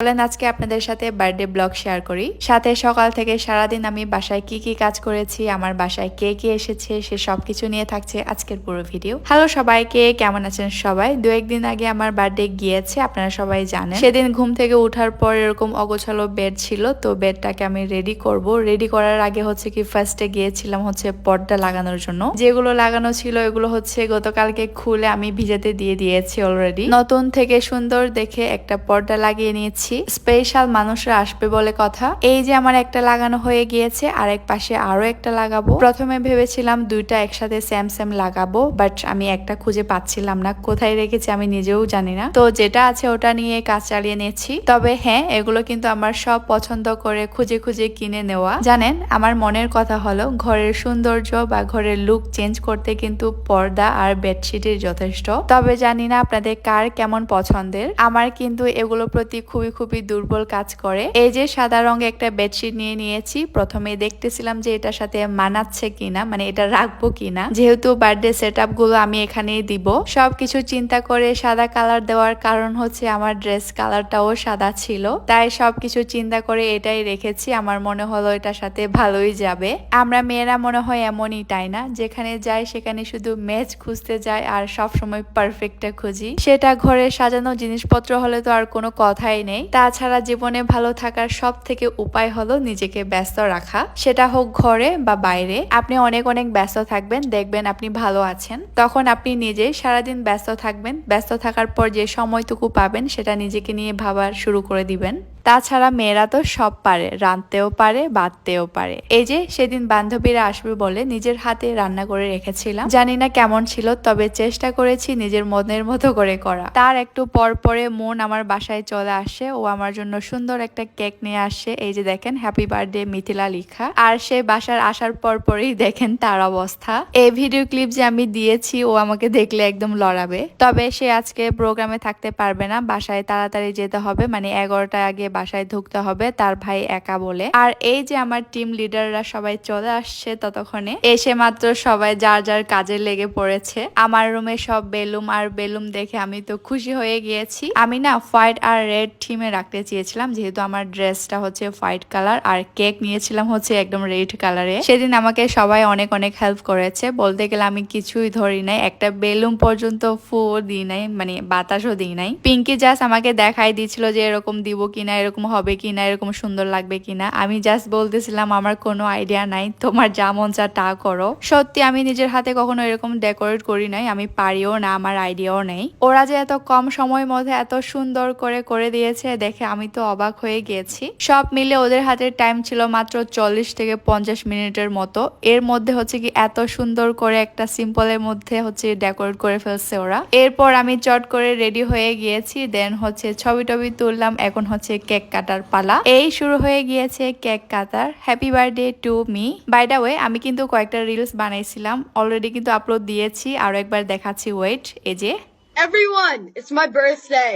বলেন আজকে আপনাদের সাথে বার্থডে ব্লগ শেয়ার করি। সাথে সকাল থেকে সারাদিন আমি বাসায় কি কি কাজ করেছি, আমার বাসায় কে কে এসেছে, সে সবকিছু নিয়ে থাকছে আজকের পুরো ভিডিও। হ্যালো সবাইকে, কেমন আছেন সবাই? দু একদিন আগে আমার বার্থডে গিয়েছে, আপনারা সবাই জানেন। সেদিন ঘুম থেকে ওঠার পর এরকম অগোছালো বেড ছিল, তো বেডটাকে আমি রেডি করব। রেডি করার আগে হচ্ছে কি ফার্স্টে গিয়েছিলাম হচ্ছে পর্দা লাগানোর জন্য। যেগুলো লাগানো ছিল এগুলো হচ্ছে গতকালকে খুলে আমি ভিজাতে দিয়ে দিয়েছি অলরেডি নতুন থেকে সুন্দর দেখে একটা পর্দা লাগিয়ে নিয়েছি। স্পেশাল মানুষরা আসবে বলে কথা। এই যে আমার একটা লাগানো হয়ে গিয়েছে আর এক পাশে আরও একটা লাগাবো। প্রথমে ভেবেছিলাম দুইটা একসাথে স্যাম স্যাম লাগাবো বাট আমি একটা খুঁজে পাচ্ছিলাম না, কোথায় রেখেছি আমি নিজেও জানি না। তো যেটা আছে ওটা নিয়ে কাজ চালিয়ে নিয়েছি তবে হ্যাঁ এগুলো কিন্তু আমার সব পছন্দ করে খুঁজে খুঁজে কিনে নেওয়া। জানেন, আমার মনের কথা হলো, ঘরের সৌন্দর্য বা ঘরের লুক চেঞ্জ করতে কিন্তু পর্দা আর বেডশিটের যথেষ্ট। তবে জানি না আপনাদের কার কেমন পছন্দের। আমার কিন্তু এগুলো প্রতি খুবই খুবই দুর্বল কাজ করে। এই যে সাদা রঙে একটা বেডশিট নিয়ে নিয়েছি প্রথমে দেখতেছিলাম যে এটার সাথে মানাচ্ছে কিনা মানে এটা রাখব কিনা। যেহেতু বার্থডে সেটগুলো আমি এখানেই দিব। সবকিছু চিন্তা করে সাদা কালার দেওয়ার কারণ হচ্ছে আমার ড্রেস কালারটাও সাদা ছিল। তাই সবকিছু চিন্তা করে এটাই রেখেছি। আমার মনে হলো এটার সাথে ভালোই যাবে। আমরা মেয়েরা মনে হয় এমনই, তাই না? যেখানে যাই সেখানে শুধু ম্যাচ খুঁজতে যাই আর সব সময় পারফেক্টটা খুঁজি। সেটা ঘরে সাজানো জিনিসপত্র হলে তো আর কোনো কথাই নেই। তাছাড়া জীবনে ভালো থাকার সব থেকে উপায় হলো নিজেকে ব্যস্ত রাখা। সেটা হোক ঘরে বা বাইরে। আপনি অনেক অনেক ব্যস্ত থাকবেন, দেখবেন আপনি ভালো আছেন। তখন আপনি নিজেই সারাদিন ব্যস্ত থাকবেন। ব্যস্ত থাকার পর যে সময়টুকু পাবেন, সেটা নিজেকে নিয়ে ভাবার শুরু করে দিবেন। তাছাড়া মেয়েরা তো সব পারে, রাঁধতেও পারে, বাঁধতেও পারে। এই যে সেদিন বান্ধবীরা আসবে বলে নিজের হাতে রান্না করে রেখেছিলাম। জানি না কেমন ছিল, তবে চেষ্টা করেছি নিজের মনের মতো করে করা। তার একটু পর পরে মন আমার বাসায় চলে আসে। ও আমার জন্য সুন্দর একটা কেক নিয়ে আসে। এই যে দেখেন হ্যাপি বার্থডে মিথিলা লিখা। আর সে বাসার আসার পর পরেই দেখেন তার অবস্থা। এই ভিডিও ক্লিপ যে আমি দিয়েছি, ও আমাকে দেখলে একদম লড়াবে। তবে সে আজকে প্রোগ্রামে থাকতে পারবে না। বাসায় তাড়াতাড়ি যেতে হবে। মানে এগারোটা আগে বাসায় ঢুকতে হবে, তার ভাই একা বলে। আর এই যে আমার টিম লিডাররা সবাই চলে আসছে ততক্ষণে, এসে মাত্র সবাই যার যার কাজে লেগে পড়েছে। আমার রুমে সব বেলুম আর বেলুম দেখে আমি তো খুশি হয়ে গিয়েছি। আমি না হোয়াইট আর রেড থিমে রাখতে চেয়েছিলাম, যেহেতু আমার ড্রেসটা হচ্ছে হোয়াইট কালার আর কেক নিয়েছিলাম হচ্ছে একদম রেড কালারে সেদিন আমাকে সবাই অনেক অনেক হেল্প করেছে। বলতে গেলে আমি কিছুই ধরি নাই, একটা বেলুন পর্যন্ত ফুও দিই নাই মানে বাতাসও দিই নাই। পিঙ্কি জাস্ট আমাকে দেখাই দিচ্ছিল যে এরকম দিব কিনা এরকম হবে কিনা, এরকম সুন্দর লাগবে কিনা, আমি জাস্ট বলতেছিলাম, আমার কোনো আইডিয়া নাই, তোমার যা মন চা তা করো। সত্যি আমি নিজের হাতে কখনো এরকম ডেকোরেট করি নাই, আমি পারিও না, আমার আইডিয়াও নেই। ওরা যে এত কম সময়ের মধ্যে এত সুন্দর করে করে দিয়েছে, দেখে আমি তো অবাক হয়ে গিয়েছি সব মিলে ওদের হাতের টাইম ছিল মাত্র চল্লিশ থেকে পঞ্চাশ মিনিটের মতো। এর মধ্যে হচ্ছে কি এত সুন্দর করে একটা সিম্পলের মধ্যে হচ্ছে ডেকোরেট করে ফেলছে ওরা। এরপর আমি চট করে রেডি হয়ে গিয়েছি দেন হচ্ছে ছবি টবি তুললাম, এখন হচ্ছে কেক কাটার পালা। এই শুরু হয়ে গিয়েছে cake cutter. Happy birthday to me by the way আমি কিন্তু কয়েকটা রিলস বানাইছিলাম। অলরেডি কিন্তু আপলোড দিয়েছি। আরও একবার দেখাচ্ছি। ওয়েট এই যে। Everyone, it's my birthday.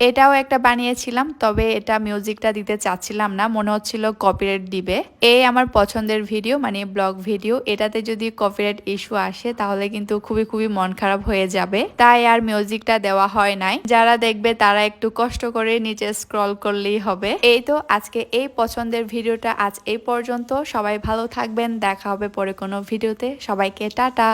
এটাও একটা বানিয়েছিলাম, তবে এটা মিউজিকটা দিতে চাচ্ছিলাম না। মনে হচ্ছিল কপিরাইট দিবে। এই আমার পছন্দের ভিডিও মানে ব্লগ ভিডিও এটাতে যদি কপিরাইট ইস্যু আসে, তাহলে কিন্তু খুবই খুবই মন খারাপ হয়ে যাবে। তাই আর মিউজিকটা দেওয়া হয় নাই। যারা দেখবে, তারা একটু কষ্ট করে নিচে স্ক্রল করলেই হবে। এই তো আজকে এই পছন্দের ভিডিওটা আজ এই পর্যন্ত। সবাই ভালো থাকবেন। দেখা হবে পরে কোনো ভিডিওতে সবাইকে টাটা!